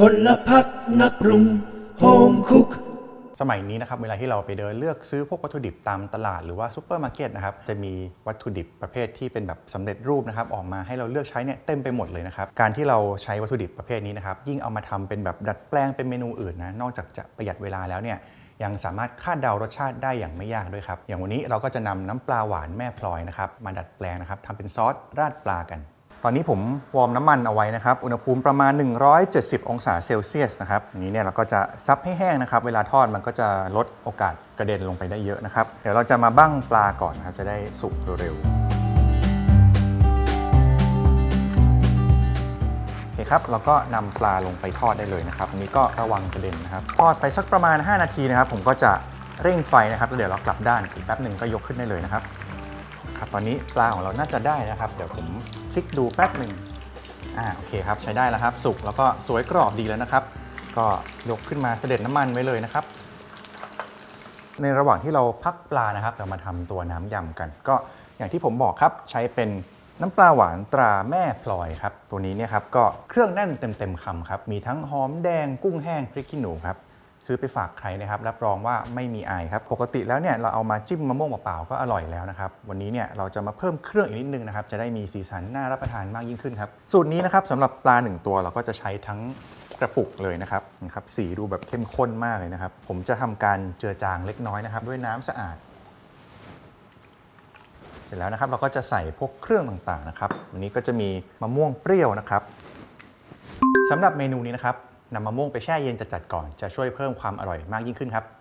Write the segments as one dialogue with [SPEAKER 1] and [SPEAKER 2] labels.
[SPEAKER 1] พลพักนักปรุงโฮมคุก
[SPEAKER 2] สมัยนี้นะครับเวลาที่เราไปเดินเลือกซื้อพวกวัตถุดิบตามตลาดหรือว่าซูเปอร์มาร์เก็ตนะครับจะมีวัตถุดิบประเภทที่เป็นแบบสำเร็จรูปนะครับออกมาให้เราเลือกใช้เนี่ยเต็มไปหมดเลยนะครับการที่เราใช้วัตถุดิบประเภทนี้นะครับยิ่งเอามาทำเป็นแบบดัดแปลงเป็นเมนูอื่นนะนอกจากจะประหยัดเวลาแล้วเนี่ยยังสามารถคาดเดารสชาติได้อย่างไม่ยากด้วยครับอย่างวันนี้เราก็จะนำน้ำปลาหวานแม่พลอยนะครับมาดัดแปลงนะครับทำเป็นซอสราดปลากัน ตอนนี้ผมวอร์มน้ำมันเอาไว้นะครับ อุณหภูมิประมาณ 170 องศาเซลเซียสนะครับอันนี้เนี่ยเราก็จะซับให้แห้งนะครับ เวลาทอดมันก็จะลดโอกาสกระเด็นลงไปได้เยอะนะครับ เดี๋ยวเราจะมาบั้งปลาก่อนนะครับ จะได้สุกเร็วๆโอเคครับ เราก็นำปลาลงไปทอดได้เลยนะครับอันนี้ก็ระวังกระเด็นนะครับ ทอดไปสักประมาณ 5 นาทีนะครับ ผมก็จะเร่งไฟนะครับแล้วเดี๋ยวเรากลับด้านอีกแป๊บหนึ่งก็ยกขึ้นได้เลยนะครับ ครับตอนนี้ปลาของเราน่าจะได้นะครับ เดี๋ยวผมคลิกดูแป๊บหนึ่งอ่าโอเคครับใช้ได้แล้วครับ สุกแล้วก็สวยกรอบดีแล้วนะครับ ก็ยกขึ้นมาเสด็จน้ำมันไว้เลยนะครับ ในระหว่างที่เราพักปลานะครับ เรามาทำตัวน้ำยำกัน ก็อย่างที่ผมบอกครับใช้เป็นน้ำปลาหวานตราแม่พลอยครับ ตัวนี้เนี่ยครับก็เครื่องแน่นเต็มๆคำครับ มีทั้งหอมแดงกุ้งแห้งพริกขี้หนูครับ ซื้อไปฝากใครนะครับรับรองว่าไม่มีไอครับปกติแล้วเนี่ยเราเอามาจิ้มมะม่วงเปล่าๆก็อร่อยแล้วนะครับวันนี้เนี่ยเราจะมาเพิ่มเครื่องอีกนิดนึงนะครับจะได้มีสีสันน่ารับประทานมากยิ่งขึ้นครับสูตรนี้นะครับสำหรับปลาหนึ่งตัวเราก็จะใช้ทั้งกระปุกเลยนะครับนะครับสีดูแบบเข้มข้นมากเลยนะครับ ผมจะทำการเจือจางเล็กน้อยนะครับ ด้วยน้ำสะอาด เสร็จแล้วนะครับเราก็จะใส่พวกเครื่องต่างๆนะครับ วันนี้ก็จะมีมะม่วงเปรี้ยวนะครับสำหรับเมนูนี้นะครับ นำมะม่วงไปแช่เย็นจัดๆก่อน จะช่วยเพิ่มความอร่อยมากยิ่งขึ้นครับ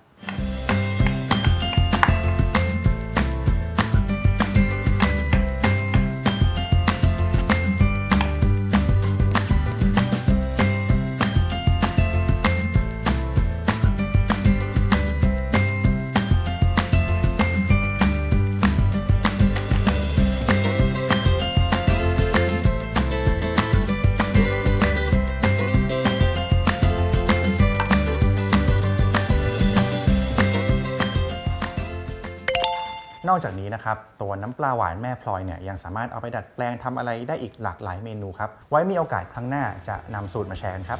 [SPEAKER 2] นอกจากนี้นะครับตัวน้ำปลาหวานแม่พลอยเนี่ยยังสามารถเอาไปดัดแปลงทำอะไรได้อีกหลากหลายเมนูครับไว้มีโอกาสครั้งหน้าจะนำสูตรมาแชร์กันครับ